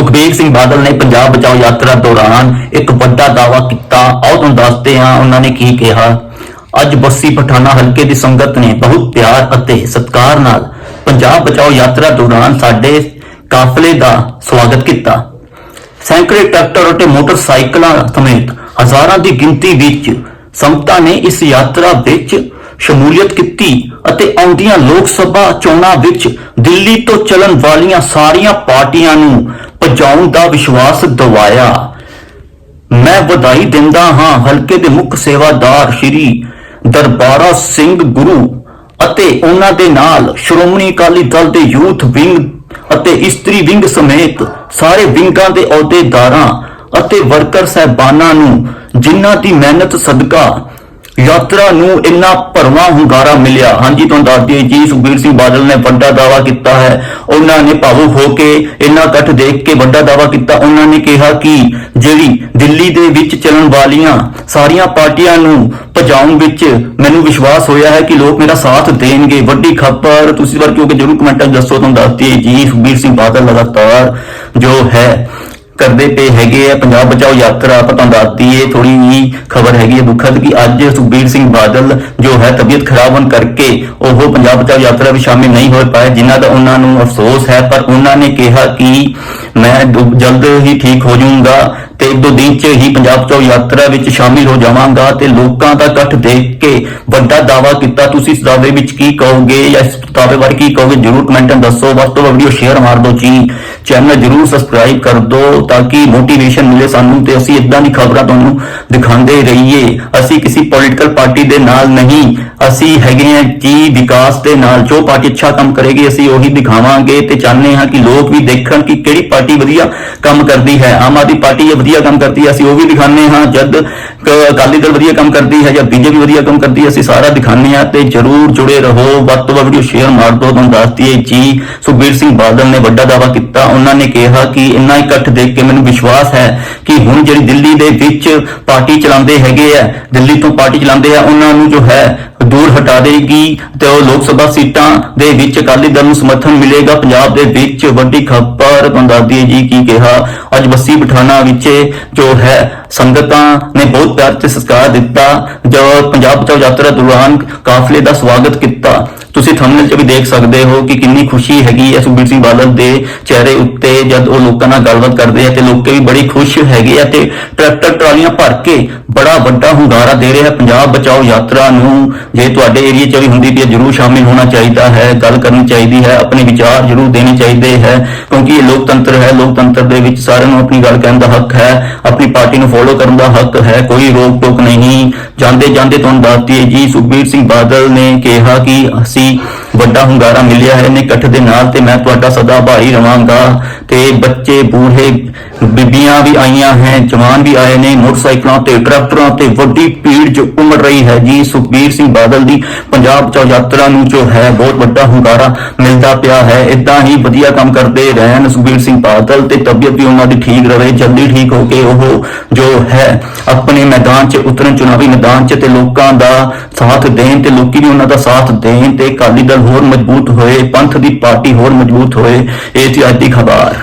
ਸੁਖਬੀਰ ਸਿੰਘ ਬਾਦਲ ਨੇ ਪੰਜਾਬ ਬਚਾਓ ਯਾਤਰਾ ਦੌਰਾਨ ਇੱਕ ਵੱਡਾ ਦਾਅਵਾ ਕੀਤਾ। ਆਓ ਤੁਹਾਨੂੰ ਦੱਸਦੇ ਹਾਂ ਉਹਨਾਂ ਨੇ ਕੀ ਕਿਹਾ। ਅੱਜ ਬੱਸੀ ਪਠਾਣਾ ਹਲਕੇ ਦੀ ਸੰਗਤ ਨੇ ਬਹੁਤ ਪਿਆਰ ਅਤੇ ਸਤਿਕਾਰ ਨਾਲ ਪੰਜਾਬ ਬਚਾਓ ਯਾਤਰਾ ਦੌਰਾਨ ਸਾਡੇ ਕਾਫਲੇ ਦਾ ਸਵਾਗਤ ਕੀਤਾ। ਸੈਂਕੜੇ ਟਰੈਕਟਰ ਅਤੇ ਮੋਟਰਸਾਈਕਲਾਂ ਸਮੇਤ ਹਜ਼ਾਰਾਂ ਦੀ ਗਿਣਤੀ ਵਿੱਚ ਸੰਗਤਾਂ ਨੇ ਇਸ ਯਾਤਰਾ ਵਿੱਚ ਸ਼ਮੂਲੀਅਤ ਕੀਤੀ ਅਤੇ ਆਉਂਦੀਆਂ ਲੋਕ ਸਭਾ ਚੋਣਾਂ ਵਿੱਚ ਦਿੱਲੀ ਤੋਂ ਚੱਲਣ ਵਾਲੀਆਂ ਸਾਰੀਆਂ ਪਾਰਟੀਆਂ ਨੂੰ ਭਜਾਉਣ ਦਾ ਵਿਸ਼ਵਾਸ ਦਿਵਾਇਆ। ਮੈਂ ਵਧਾਈ ਦਿੰਦਾ ਹਾਂ। ਹਲਕੇ ਦੇ ਮੁੱਖ ਸੇਵਾਦਾਰ ਸ਼੍ਰੀ ਦਰਬਾਰਾ ਸਿੰਘ ਗੁਰੂ ਅਤੇ ਉਹਨਾਂ ਦੇ ਨਾਲ ਸ਼੍ਰੋਮਣੀ ਅਕਾਲੀ ਦਲ ਦੇ ਯੂਥ ਵਿੰਗ ਅਤੇ ਇਸਤਰੀ ਵਿੰਗ ਸਮੇਤ ਸਾਰੇ ਵਿੰਗਾਂ ਦੇ ਅਹੁਦੇਦਾਰਾਂ ਅਤੇ ਵਰਕਰ ਸਹਿਬਾਨਾਂ ਨੂੰ ਜਿਨ੍ਹਾਂ ਦੀ ਮਿਹਨਤ, ਸਦਕਾ ਯਾਤਰਾ ਨੂੰ ਇੰਨਾ ਭਰਵਾਂ ਹੁੰਗਾਰਾ ਮਿਲਿਆ। ਹਾਂਜੀ, ਤੁਹਾਨੂੰ ਦੱਸ ਦਈਏ ਜੀ, ਸੁਖਬੀਰ ਸਿੰਘ ਬਾਦਲ ਨੇ ਵੱਡਾ ਦਾਵਾ ਕੀਤਾ ਹੈ। ਉਹਨਾਂ ਨੇ ਭਾਵੁਕ ਹੋ ਕੇ ਇੰਨਾ ਇਕੱਠ ਦੇਖ ਕੇ ਵੱਡਾ ਦਾਵਾ ਕੀਤਾ। ਉਹਨਾਂ ਨੇ ਕਿਹਾ ਕਿ ਜਿਹੜੀ ਦਿੱਲੀ ਦੇ ਵਿੱਚ ਚੱਲਣ ਵਾਲੀਆਂ ਸਾਰੀਆਂ ਪਾਰਟੀਆਂ ਨੂੰ ਭਜਾਉਣ ਵਿੱਚ ਮੈਨੂੰ ਵਿਸ਼ਵਾਸ ਹੋਇਆ ਹੈ ਕਿ ਲੋਕ ਮੇਰਾ ਸਾਥ ਦੇਣਗੇ। ਵੱਡੀ ਖਬਰ ਤੁਸੀਂ ਵਰ ਕਿਉਂਕਿ ਜਰੂਰ ਕਮੈਂਟਾਂ ਦੱਸੋ। ਤੁਹਾਨੂੰ ਦੱਸਦੀ ਜੀ, ਸੁਖਬੀਰ ਸਿੰਘ ਬਾਦਲ ਲਗਾਤਾਰ ਜੋ ਹੈ ਕਰਦੇ ਪਏ ਹੈਗੇ ਆ, ਪੰਜਾਬ ਬਚਾਓ ਯਾਤਰਾ ਆਪਾਂ ਤੁਹਾਨੂੰ ਦੱਸ ਦਈਏ ਥੋੜੀ ਜੀ ਖਬਰ ਹੈਗੀ ਹੈ ਦੁਖਦ ਕਿ ਅੱਜ ਸੁਖਬੀਰ ਸਿੰਘ ਬਾਦਲ ਜੋ ਹੈ ਤਬੀਅਤ ਖਰਾਬ ਹੋਣ ਕਰਕੇ ਉਹ ਪੰਜਾਬ ਬਚਾਓ ਯਾਤਰਾ ਵਿੱਚ ਸ਼ਾਮਿਲ ਨਹੀਂ ਹੋ ਪਾਏ, ਜਿਨ੍ਹਾਂ ਦਾ ਉਹਨਾਂ ਨੂੰ ਅਫਸੋਸ ਹੈ, ਪਰ ਉਹਨਾਂ ਨੇ ਕਿਹਾ ਕਿ ਮੈਂ ਜਲਦ ਹੀ ਠੀਕ ਹੋ ਜਾਊਂਗਾ ਤੇ ਇੱਕ ਦੋ ਦਿਨ ਚ ਹੀ ਪੰਜਾਬ ਬਚਾਓ ਯਾਤਰਾ ਵਿੱਚ ਸ਼ਾਮਿਲ ਹੋ ਜਾਵਾਂਗਾ ਤੇ ਲੋਕਾਂ ਦਾ ਇਕੱਠ ਦੇਖ ਕੇ ਵੱਡਾ ਦਾਵਾ ਕੀਤਾ। ਤੁਸੀਂ ਇਸ ਦਾਅਵੇ ਵਿੱਚ ਕੀ ਕਹੋਗੇ ਜਾਂ ਇਸ ਦਾਅਵੇ ਬਾਰੇ ਕੀ ਕਹੋਗੇ? ਜਰੂਰ ਕਮੈਂਟਾਂ ਦੱਸੋ। ਵੱਧ ਤੋਂ ਵੱਧ ਵੀਡੀਓ ਸ਼ੇਅਰ ਮਾਰ ਦਿਓ ਜੀ। ਚੈਨਲ ਜਰੂਰ ਸਬਸਕ੍ਰਾਈਬ ਕਰ ਦਿਓ। ਤਾਂ ਕਿ ਮੋਟੀਵੇਸ਼ਨ ਮਿਲੇ ਸਾਨੂੰ ਤੇ ਅਸੀਂ ਇਦਾਂ ਦੀ ਖਬਰਾਂ ਤੁਹਾਨੂੰ ਦਿਖਾਉਂਦੇ ਰਹੀਏ। ਅਸੀਂ ਕਿਸੇ ਪੋਲੀਟੀਕਲ ਪਾਰਟੀ ਦੇ ਨਾਲ ਨਹੀਂ। ਅਸੀਂ ਹੈਗੇ ਹਾਂ ਜੀ ਵਿਕਾਸ ਦੇ ਨਾਲ। ਜੋ ਪਾਰਟੀ ਅੱਛਾ ਕੰਮ ਕਰੇਗੀ, ਅਸੀਂ ਉਹੀ ਦਿਖਾਵਾਂਗੇ ਤੇ ਚਾਹੁੰਦੇ ਹਾਂ ਕਿ ਲੋਕ ਵੀ ਦੇਖਣ ਕਿ ਕਿਹੜੀ ਪਾਰਟੀ ਵਧੀਆ ਕੰਮ ਕਰਦੀ ਹੈ। ਆਮ ਆਦਮੀ ਪਾਰਟੀ ਇਹ ਵਧੀਆ ਕੰਮ ਕਰਦੀ ਹੈ, ਅਸੀਂ ਉਹ ਵੀ ਦਿਖਾਉਂਦੇ ਹਾਂ। ਜਦ ਅਕਾਲੀ ਦਲ ਵਧੀਆ ਕੰਮ ਕਰਦੀ ਹੈ ਜਾਂ ਬੀਜੇਪੀ ਵਧੀਆ ਕੰਮ ਕਰਦੀ ਹੈ, ਅਸੀਂ ਸਾਰਾ ਦਿਖਾਉਂਦੇ ਹਾਂ ਤੇ ਜਰੂਰ ਜੁੜੇ ਰਹੋ। ਵੱਧ ਤੋਂ ਵੱਧ ਵੀਡੀਓ ਸ਼ੇਅਰ ਮਾਰ ਦਿਓ। ਤੁਹਾਨੂੰ ਦੱਸਦੀ ਦਈਏ ਜੀ, ਸੁਖਬੀਰ ਸਿੰਘ ਬਾਦਲ ਨੇ ਵੱਡਾ ਦਾਅਵਾ ਕੀਤਾ। ਉਹਨਾਂ ਨੇ ਕਿਹਾ ਕਿ ਇੰਨਾ ਇਕੱਠ ਦੇਖ ਕੇ ਮੈਨੂੰ ਵਿਸ਼ਵਾਸ ਹੈ ਕਿ ਹੁਣ ਜਿਹੜੀ ਦਿੱਲੀ ਦੇ ਵਿੱਚ ਪਾਰਟੀ ਚਲਾਉਂਦੇ ਹੈਗੇ ਆ, ਦਿੱਲੀ ਤੋਂ ਪਾਰਟੀ ਚਲਾਉਂਦੇ ਆ, ਉਹਨਾਂ ਨੂੰ ਜੋ ਹੈ ਦੂਰ ਹਟਾ ਦੇਗੀ ਤੇ ਉਹ ਲੋਕ ਸਭਾ ਸੀਟਾਂ ਦੇ ਵਿੱਚ ਅਕਾਲੀ ਦਲ ਨੂੰ ਸਮਰਥਨ ਮਿਲੇਗਾ। ਪੰਜਾਬ ਦੇ ਵਿੱਚ ਵੱਡੀ ਖਬਰ ਤੁਹਾਨੂੰ ਜੀ, ਕੀ ਕਿਹਾ? ਅੱਜ ਬੱਸੀ ਪਠਾਣਾ ਵਿੱਚ ਜੋ ਹੈ, ਸੰਗਤਾਂ ਨੇ ਬਹੁਤ ਪਿਆਰ ਤੇ ਸਤਿਕਾਰ ਦਿੱਤਾ। ਜੋ ਪੰਜਾਬ ਬਚਾਓ ਯਾਤਰਾ ਦੌਰਾਨ ਕਾਫਲੇ ਦਾ ਸਵਾਗਤ ਕੀਤਾ। ਤੁਸੀਂ ਥੰਬਨੇਲ 'ਚ ਵੀ ਦੇਖ ਸਕਦੇ ਹੋ ਕਿ ਕਿੰਨੀ ਖੁਸ਼ੀ ਹੈਗੀ ਹੈ ਸੁਖਬੀਰ ਸਿੰਘ ਬਾਦਲ ਦੇ ਚਿਹਰੇ ਉੱਤੇ ਜਦ ਉਹ ਲੋਕਾਂ ਨਾਲ ਗੱਲਬਾਤ ਕਰਦੇ ਆ ਤੇ ਲੋਕੇ ਵੀ ਬੜੀ ਖੁਸ਼ ਹੈਗੇ ਆ ਤੇ ਟਰੈਕਟਰ ਟਰਾਲੀਆਂ ਭਰ ਕੇ ਬੜਾ ਵੱਡਾ ਹੁੰਗਾਰਾ ਦੇ ਰਿਹਾ ਪੰਜਾਬ ਬਚਾਓ ਯਾਤਰਾ ਨੂੰ ਜੇ ਤੁਹਾਡੇ ਏਰੀਆ 'ਚ ਵੀ ਹੁੰਦੀ ਤੇ ਜਰੂਰ ਸ਼ਾਮਿਲ ਹੋਣਾ ਚਾਹੀਦਾ ਹੈ, ਗੱਲ ਕਰਨੀ ਚਾਹੀਦੀ ਹੈ, ਆਪਣੇ ਵਿਚਾਰ ਜਰੂਰ ਦੇਣੇ ਚਾਹੀਦੇ ਹੈ, ਕਿਉਂਕਿ ਇਹ ਲੋਕਤੰਤਰ ਹੈ, ਲੋਕਤੰਤਰ ਦੇ ਵਿੱਚ ਸਾਰਿਆਂ ਨੂੰ ਆਪਣੀ ਗੱਲ ਕਹਿਣ ਦਾ ਹੱਕ ਹੈ, ਆਪਣੀ ਪਾਰਟੀ ਨੂੰ ਫੋਲੋ ਕਰਨ ਦਾ ਹੱਕ ਹੈ, ਕੋਈ ਰੋਕ ਟੋਕ ਨਹੀਂ। ਜਾਂਦੇ ਜਾਂਦੇ ਤੁਹਾਨੂੰ ਦੱਸਦੀ ਹੈ ਜੀ, ਸੁਖਬੀਰ ਸਿੰਘ ਬਾਦਲ ਨੇ ਕਿਹਾ ਕਿ ਅਸੀਂ ਵੱਡਾ ਹੁੰਗਾਰਾ ਮਿਲਿਆ ਹੈ ਨੇ ਇਕੱਠ ਦੇ ਨਾਲ ਤੇ ਮੈਂ ਤੁਹਾਡਾ ਸਦਾ ਆਭਾਰੀ ਰਵਾਂਗਾ। ਤੇ ਬੱਚੇ ਬੂਹੇ ਬੀਬੀਆਂ ਵੀ ਆਈਆਂ ਹੈ, ਜਵਾਨ ਵੀ ਆਏ ਨੇ, ਮੋਟਰਸਾਈਕਲਾਂ ਤੇ ਟਰੈਕਟਰਾਂ ਤੇ ਵੱਡੀ ਭੀੜ ਜੋ ਉਮੜ ਰਹੀ ਹੈ ਜੀ, ਸੁਖਬੀਰ ਸਿੰਘ ਬਾਦਲ ਦੀ ਪੰਜਾਬ ਬਚਾਓ ਯਾਤਰਾ ਨੂੰ ਜੋ ਹੈ, ਬਹੁਤ ਵੱਡਾ ਹੁੰਗਾਰਾ ਮਿਲਦਾ ਪਿਆ ਹੈ। ਇਦਾਂ ਹੀ ਵਧੀਆ ਕੰਮ ਕਰਦੇ ਰਹਿਣ ਸੁਖਬੀਰ ਸਿੰਘ ਬਾਦਲ ਤੇ ਤਬੀਅਤ ਵੀ ਉਹਨਾਂ ਦੀ ਠੀਕ ਰਵੇ ਜਲਦੀ ਠੀਕ ਹੋ ਕੇ ਉਹ ਜੋ ਹੈ, ਆਪਣੇ ਮੈਦਾਨ 'ਚ ਉਤਰਨ ਚੁਣਾਵੀ ਮੈਦਾਨ 'ਚ ਤੇ ਲੋਕਾਂ ਦਾ ਸਾਥ ਦੇਣ ਤੇ ਲੋਕੀ ਵੀ ਉਹਨਾਂ ਦਾ ਸਾਥ ਦੇਣ ਤੇ ਅਕਾਲੀ ਦਲ ਹੋਰ ਮਜ਼ਬੂਤ ਹੋਏ, ਪੰਥ ਦੀ ਪਾਰਟੀ ਹੋਰ ਮਜ਼ਬੂਤ ਹੋਏ, ਇਹ ਸੀ ਅੱਜ ਦੀ ਖਬਰ।